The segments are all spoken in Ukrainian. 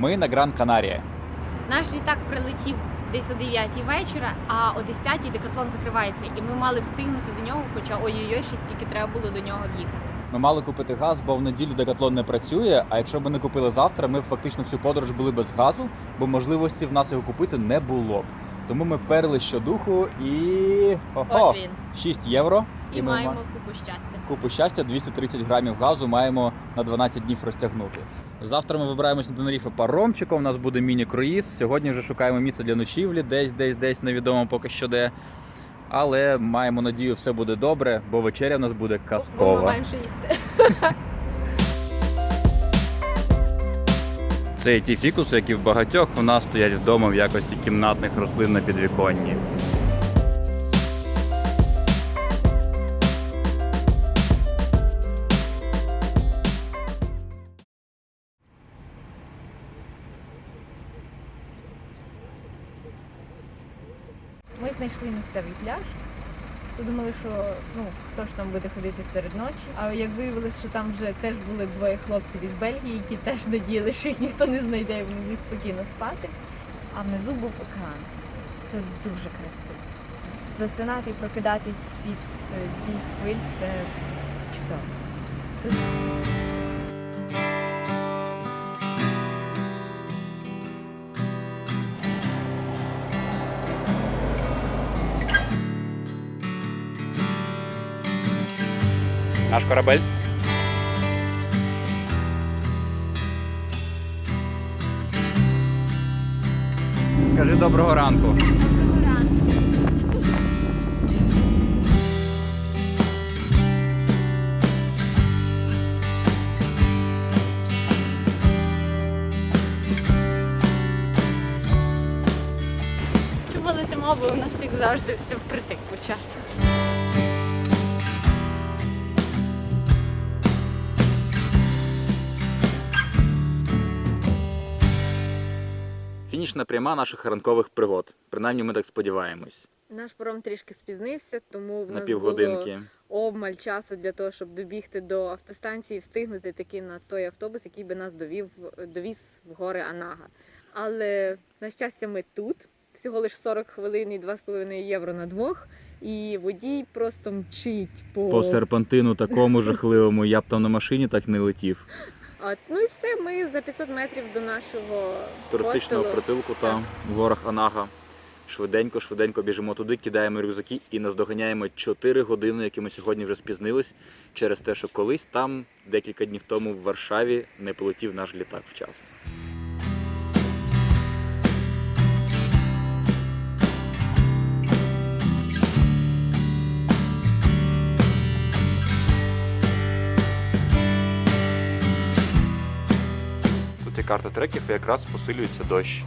Ми на Гран Канарія. Наш літак прилетів десь о 9 вечора, а о 10 декатлон закривається, і ми мали встигнути до нього, хоча ой-ой-ой, ще скільки треба було до нього їхати. Ми мали купити газ, бо в неділю Декатлон не працює. А якщо б не купили завтра, ми б фактично всю подорож були без газу, бо можливості в нас його купити не було б. Тому ми перли щодуху і ого, Ось він. 6 євро. І, ми маємо ма- купу щастя. купу щастя, 230 грамів газу маємо на 12 днів розтягнути. Завтра ми вибираємось на Тенеріфе паромчиком. У нас буде міні-круїз. Сьогодні вже шукаємо місце для ночівлі, десь, десь, десь невідомо поки що де. Але маємо надію, все буде добре, бо вечеря в нас буде Бо ми казкова. маємо що їсти. Це і ті фікуси, які в багатьох у нас стоять вдома в якості кімнатних рослин на підвіконні. Знайшли місцевий пляж. Подумали, що ну хто ж там буде ходити серед ночі. А як виявилось, що там вже теж були двоє хлопців із Бельгії, які теж надіяли, що їх ніхто не знайде, і вони будуть спокійно спати. А внизу був океан. Це дуже красиво. Засинати і прокидатись під е, бій хвиль це чудово. Наш корабель. Скажи доброго ранку. Чого летимо, бо у нас як завжди все впритик по часу. Фінішна пряма наших ранкових пригод. Принаймні ми так сподіваємось. Наш паром трішки спізнився, тому в На нас півгодинки. було обмаль часу для того, щоб добігти до автостанції, і встигнути таки на той автобус, який би нас довів довіз в гори Анага. Але на щастя, ми тут. Всього лише 40 хвилин і 2,5 євро на двох. І водій просто мчить по, По серпантину такому жахливому, я б там на машині так не летів. От, ну і все. Ми за 500 метрів до нашого Туристичного хостелу. притулку там в горах Анага. Швиденько, швиденько біжимо туди, кидаємо рюкзаки і наздоганяємо 4 години, які ми сьогодні вже спізнились, через те, що колись там, декілька днів тому, в Варшаві не полетів наш літак вчасно. Карта треків і якраз посилюється дощ.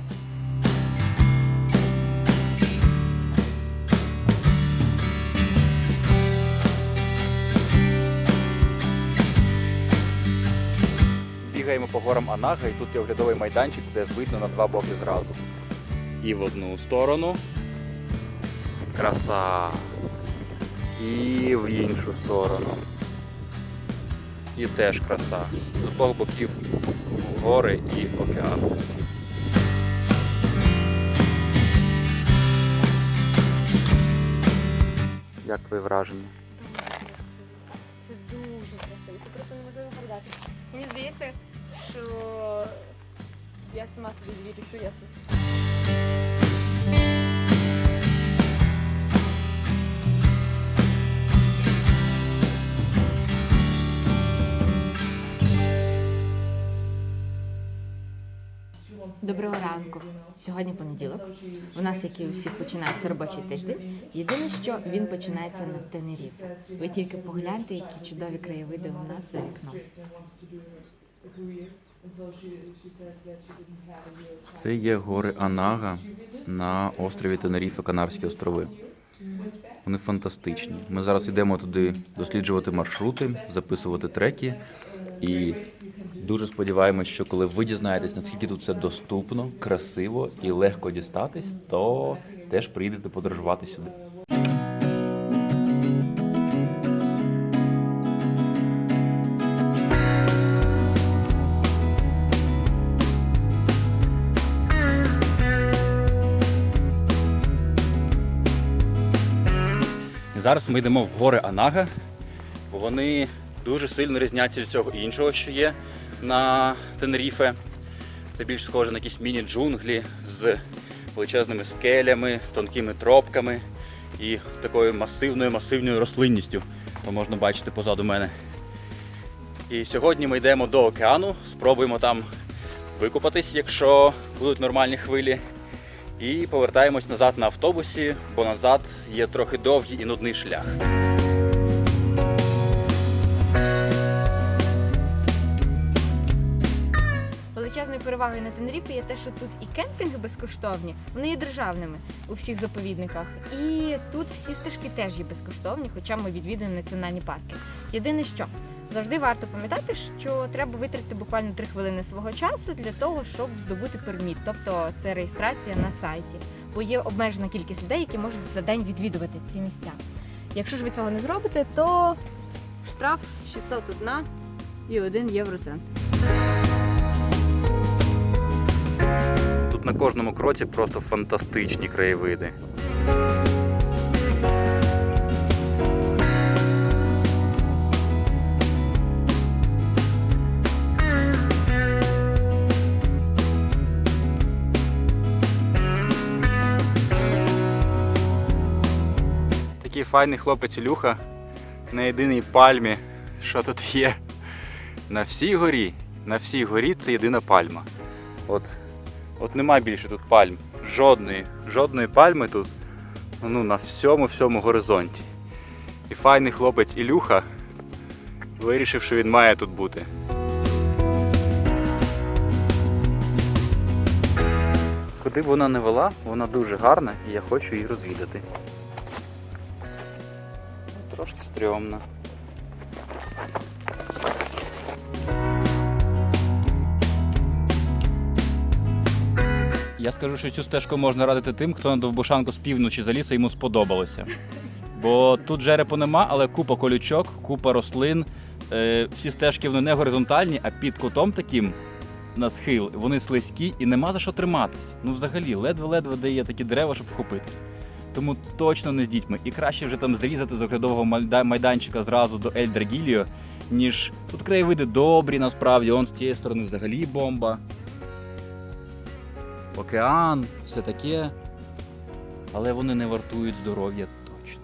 Бігаємо по горам Анага, і тут є оглядовий майданчик, де видно на два боки зразу. І в одну сторону. Краса. І в іншу сторону. І теж краса. З обох боків гори і океан. Як твої враження? Це дуже красиво. Це просто неможливо передати. Мені здається, що я сама собі вірю, що я тут. Доброго ранку. Сьогодні понеділок. У нас, як і у всіх, починається робочий тиждень. Єдине, що він починається на Тенеріфе. Ви тільки погляньте, які чудові краєвиди у нас за вікном. Це є гори Анага на острові Тенеріфе, Канарські острови. Вони фантастичні. Ми зараз йдемо туди досліджувати маршрути, записувати треки. І Дуже сподіваємось, що коли ви дізнаєтесь, наскільки тут все доступно, красиво і легко дістатись, то теж приїдете подорожувати сюди. Зараз ми йдемо в гори Анага. Вони дуже сильно різняться від цього іншого, що є на Тенеріфе. Це більш схоже на якісь міні-джунглі з величезними скелями, тонкими тропками і такою масивною масивною рослинністю. То можна бачити позаду мене. І сьогодні ми йдемо до океану, спробуємо там викупатись, якщо будуть нормальні хвилі. І повертаємось назад на автобусі, бо назад є трохи довгий і нудний шлях. Перевагою на Тенеріфі є те, що тут і кемпінги безкоштовні, вони є державними у всіх заповідниках. І тут всі стежки теж є безкоштовні, хоча ми відвідуємо національні парки. Єдине що завжди варто пам'ятати, що треба витратити буквально 3 хвилини свого часу для того, щоб здобути перміт, тобто це реєстрація на сайті. Бо є обмежена кількість людей, які можуть за день відвідувати ці місця. Якщо ж ви цього не зробите, то штраф 601 і 1 євроцент. На кожному кроці просто фантастичні краєвиди. Такий файний хлопець Ілюха на єдиній пальмі, що тут є. На всій горі, на всій горі це єдина пальма. От От нема більше тут пальм. Жодної, жодної пальми тут ну, на всьому всьому горизонті. І файний хлопець Ілюха вирішив, що він має тут бути. Куди б вона не вела, вона дуже гарна і я хочу її розвідати. Трошки стрьомно. Я скажу, що цю стежку можна радити тим, хто на довбушанку з півночі заліз і йому сподобалося. Бо тут жерепу нема, але купа колючок, купа рослин. Е, всі стежки вони не горизонтальні, а під кутом таким на схил вони слизькі і нема за що триматись. Ну взагалі, ледве-ледве де є такі дерева, щоб вхопитись. Тому точно не з дітьми. І краще вже там зрізати з оглядового майданчика зразу до Ель Драгіліо, ніж тут краєвиди добрі, насправді, он з тієї сторони взагалі бомба океан, все таке. Але вони не вартують здоров'я точно.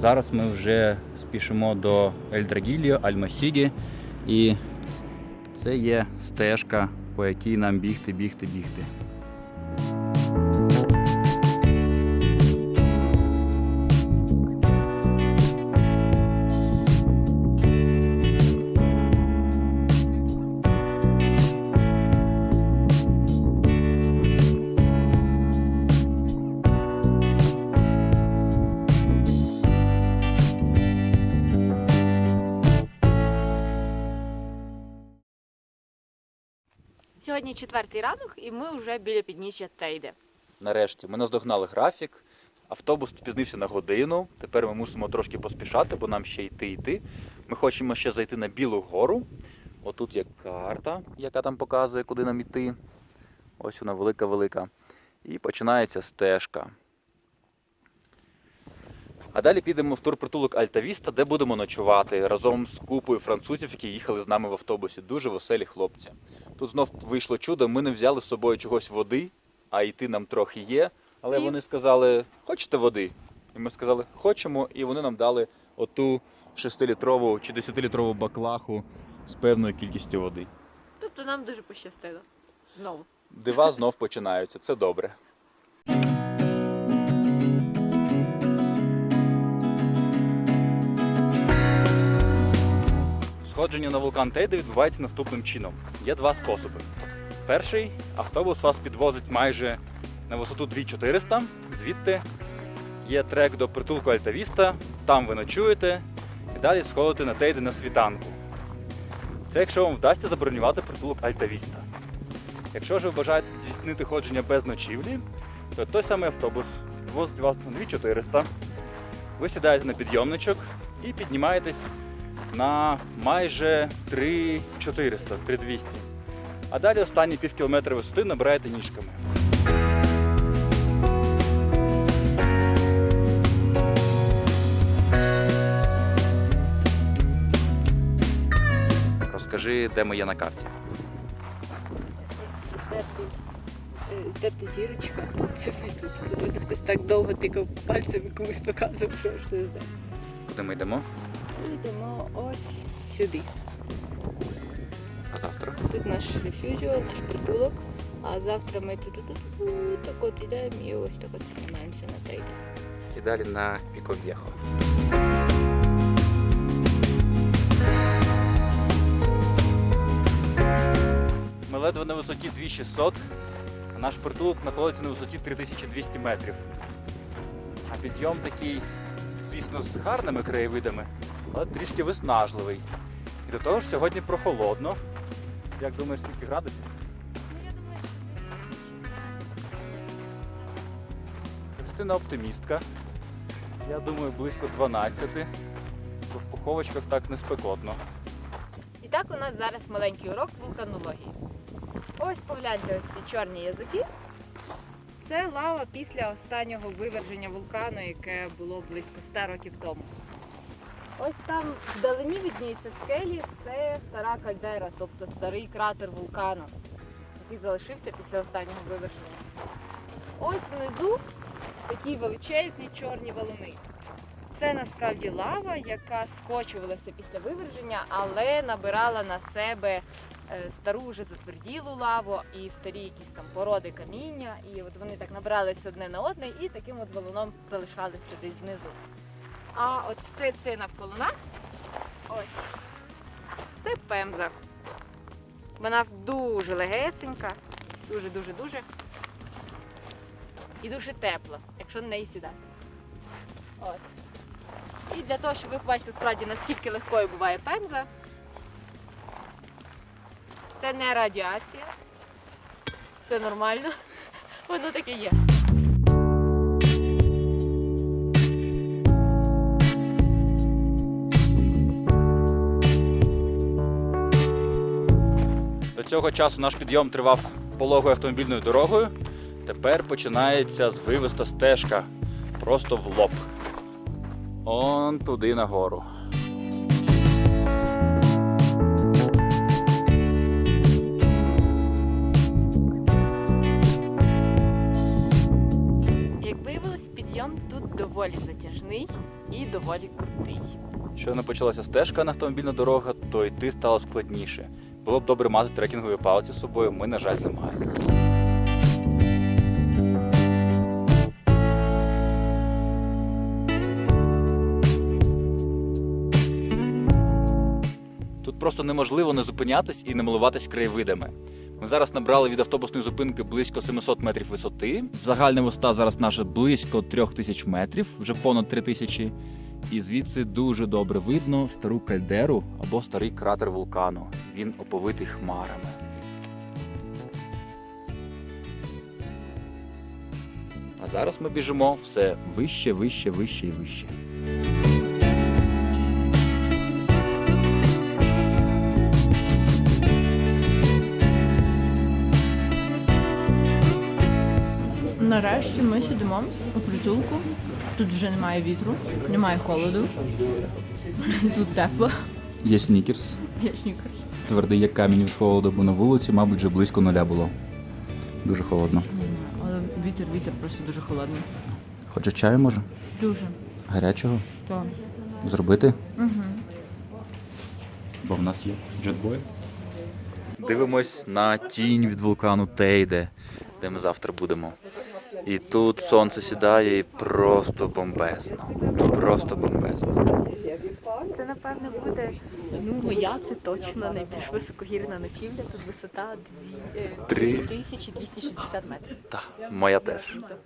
Зараз ми вже спішимо до Ельдрагіліо, Альмасігі, і це є стежка, по якій нам бігти, бігти, бігти. Сьогодні четвертий ранок, і ми вже біля підніжжя Тейде. Нарешті ми наздогнали графік. Автобус спізнився на годину. Тепер ми мусимо трошки поспішати, бо нам ще йти йти. Ми хочемо ще зайти на Білу гору. Отут є карта, яка там показує, куди нам йти. Ось вона велика-велика. І починається стежка. А далі підемо в турпритулок Альтавіста, де будемо ночувати разом з купою французів, які їхали з нами в автобусі. Дуже веселі хлопці. Тут знов вийшло чудо, ми не взяли з собою чогось води, а йти нам трохи є. Але І- вони сказали, хочете води? І ми сказали, хочемо, і вони нам дали оту 6-літрову чи 10-літрову баклаху з певною кількістю води. Тобто нам дуже пощастило. Знову. Дива знов починаються, це добре. Сходження на вулкан Тейде відбувається наступним чином. Є два способи. Перший автобус вас підвозить майже на висоту 2400, звідти є трек до притулку Альтавіста, там ви ночуєте і далі сходите на Тейде на світанку. Це якщо вам вдасться забронювати притулок Альтавіста. Якщо ж ви бажаєте здійснити ходження без ночівлі, то той самий автобус возить вас на 2400. Ви сідаєте на підйомничок і піднімаєтесь на майже 3400, 3200. А далі останні пів кілометра висоти набираєте ніжками. Розкажи, де ми є на карті. Стерта зірочка. Це ми тут. Хтось так довго тикав пальцем і комусь показував, що ж це знає. Куди ми йдемо? Йдемо ось сюди. А завтра? Тут наш рефюзіо, наш притулок. А завтра ми тут, так от йдемо і ось так от піднімаємося на тейк. І далі на Піков'єхо. Ми ледве на висоті 2600, а наш притулок знаходиться на висоті 3200 метрів. А підйом такий, звісно, з гарними краєвидами, але трішки виснажливий. І до того ж сьогодні прохолодно. Як думаєш, скільки градусів? Христина оптимістка. Я думаю, близько 12. Бо в пуховочках так не спекотно. І так у нас зараз маленький урок вулканології. Ось погляньте ось ці чорні язики. Це лава після останнього виверження вулкану, яке було близько 100 років тому. Ось там вдалині відніються скелі, це стара кальдера, тобто старий кратер вулкану, який залишився після останнього виверження. Ось внизу такі величезні чорні валуни. Це насправді лава, яка скочувалася після виверження, але набирала на себе е, стару вже затверділу лаву і старі якісь там породи каміння. І от вони так набиралися одне на одне і таким от валуном залишалися десь внизу. А от все це навколо нас, ось, це пемза. Вона дуже легесенька, дуже-дуже дуже. І дуже тепла, якщо на неї сідати. От. І для того, щоб ви побачили справді, наскільки легкою буває пемза, це не радіація. Все нормально. Воно таке є. Цього часу наш підйом тривав пологою автомобільною дорогою. Тепер починається звивиста стежка просто в лоб. Он туди нагору. Як виявилось, підйом тут доволі затяжний і доволі крутий. Щойно почалася стежка на автомобільна дорога, то йти стало складніше. Було б добре мати трекінгові палиці з собою, ми, на жаль, не маємо. Тут просто неможливо не зупинятись і не милуватись краєвидами. Ми зараз набрали від автобусної зупинки близько 700 метрів висоти. Загальна висота зараз наша близько 3000 метрів, вже понад 3000. І звідси дуже добре видно стару кальдеру або старий кратер вулкану. Він оповитий хмарами. А зараз ми біжимо все вище, вище, вище і вище. Нарешті ми сидимо у притулку. Тут вже немає вітру, немає холоду. Тут тепло. Є снікерс, Я снікерс. твердий як камінь від холоду, бо на вулиці, мабуть, вже близько нуля було. Дуже холодно. Але вітер, вітер просто дуже холодний. Хочеш чаю, може? Дуже. Гарячого? То. Зробити? Угу. Бо в нас є джетбой. Дивимось на тінь від вулкану Тейде, де ми завтра будемо. І тут сонце сідає і просто бомбезно. Просто бомбезно. Це напевно буде ну моя це точно найбільш високогірна ночівля. Тут висота Три. 2260 метрів. Так, моя теж. Тобто